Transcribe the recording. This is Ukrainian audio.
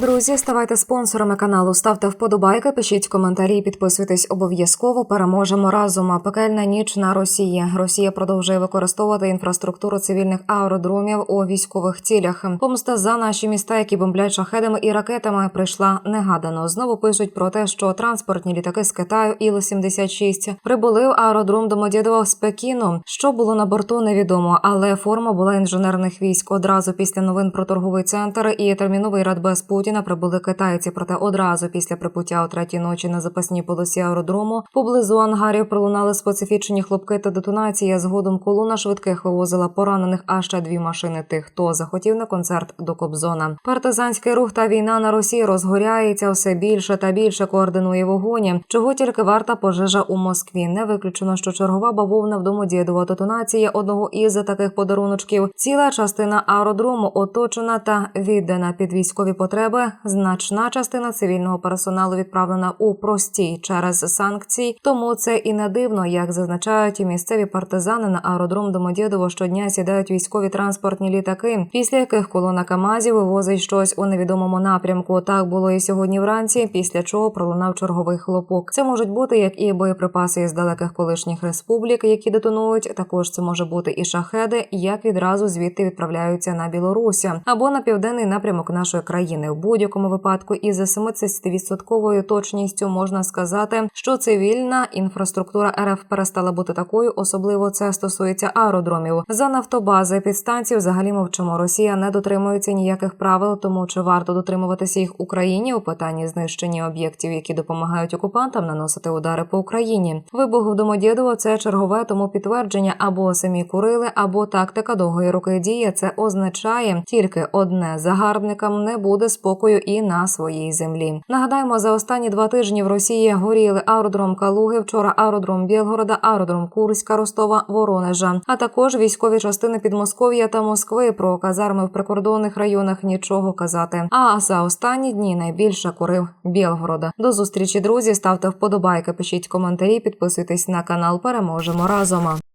Друзі, ставайте спонсорами каналу, ставте вподобайки, пишіть коментарі, підписуйтесь обов'язково. Переможемо разом. А Пекельна ніч на Росії. Росія продовжує використовувати інфраструктуру цивільних аеродромів у військових цілях. Помста за наші міста, які бомблять шахедами і ракетами, прийшла негадано. Знову пишуть про те, що транспортні літаки з Китаю Іл-76 прибули в аеродром Домодєдова з Пекіну. Що було на борту, невідомо, але форма була інженерних військ. Одразу після новин про торговий центр і терміновий радбез Путіна прибули китайці. Проте одразу після прибуття о третій ночі на запасній полосі аеродрому поблизу ангарів пролунали специфічні хлопки та детонації. Згодом колона швидких вивозила поранених, а ще дві машини тих, хто захотів на концерт до Кобзона. Партизанський рух та війна на Росії розгоряється все більше та більше координує вогоні. Чого тільки варта пожежа у Москві. Не виключено, що чергова бавовна в домодєдова детонація одного із таких подаруночків. Ціла частина аеродрому оточена та віддана під військові потреби. Значна частина цивільного персоналу відправлена у простій через санкції. Тому це і не дивно, як зазначають і місцеві партизани на аеродром Домодєдово щодня сідають військові транспортні літаки, після яких колона Камазів вивозить щось у невідомому напрямку. Так було і сьогодні вранці, після чого пролунав черговий хлопок. Це можуть бути як і боєприпаси із далеких колишніх республік, які детонують. Також це може бути і шахеди, як відразу звідти відправляються на Білорусь або на південний напрямок нашої країни. Будь-якому випадку із 70% точністю можна сказати, що цивільна інфраструктура РФ перестала бути такою, особливо це стосується аеродромів. За нафтобази підстанції взагалі мовчимо. Росія не дотримується ніяких правил, тому чи варто дотримуватися їх Україні у питанні знищення об'єктів, які допомагають окупантам наносити удари по Україні. Вибух в Домодєдово – це чергове тому підтвердження або самі курили, або тактика довгої руки діє. Це означає тільки одне: загарбникам не буде спокою і на своїй землі. Нагадаємо, за останні два тижні в Росії горіли аеродром Калуги, вчора аеродром Білгорода, аеродром Курська, Ростова, Воронежа, а також військові частини Підмосков'я та Москви. Про казарми в прикордонних районах нічого казати. А за останні дні найбільше курив Білгорода. До зустрічі, друзі. Ставте вподобайки, пишіть коментарі, підписуйтесь на канал. Переможемо разом.